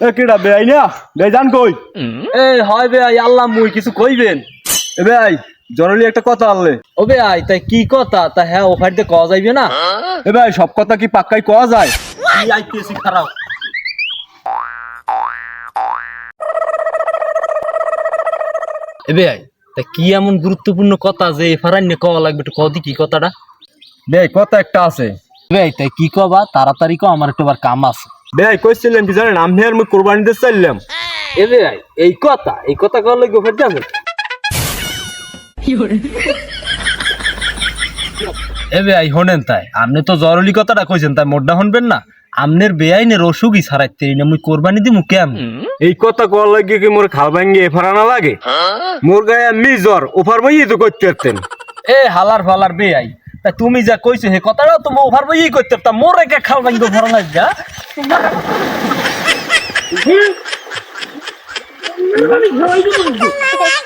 এ কেডা বেআই না বেআই জান কই? এ হয় বে আই আল্লাহ মুই কিছু কইবেন। এ বেআই জরুরি একটা কথা আনলে। ও তাই কি কথা? তা হ্যাঁ ও ফাইতে কওয়া যাইবে না? এ সব কথা কি পাক্কাই কওয়া যায়? কি আইতেছি খারাপ? এ বে আই তা কি এমন গুরুত্বপূর্ণ কথা যে এফারান্য কওয়া লাগবে? একটু কদি কি কথাটা। বেআই কথা একটা আছে। বেই তাই কি কবা? তাড়াতাড়ি কও আমার একটু আবার কাম আছে। বেআই কইছিলেন কি জানেন আমি আর মুই কোরবানি দিতে চাইলাম। এ বে এই কথা এই কথা কওয়ার লাগবে ফের যাবে। এ বে আই হনেন তাই আপনি তো জরুরি কথাটা কইছেন তাই মোড্ডা হনবেন না। আমনের বেআইনের অসুখই ছাড়াইতে না মুই কোরবানি দিমু কেমন এই কথা কওয়ার লাগে কি মোর খাল ভাঙ্গি এফারা না লাগে? মোর গায়ে এমনি জ্বর ওফার বই তো করতে পারতেন। এ হালার ফালার বেআই তা তুমি যা কইছো হে কথাটা তো ওভার বই করতে পারতাম। মোর একা খাল ভাঙ্গি ভরা না যা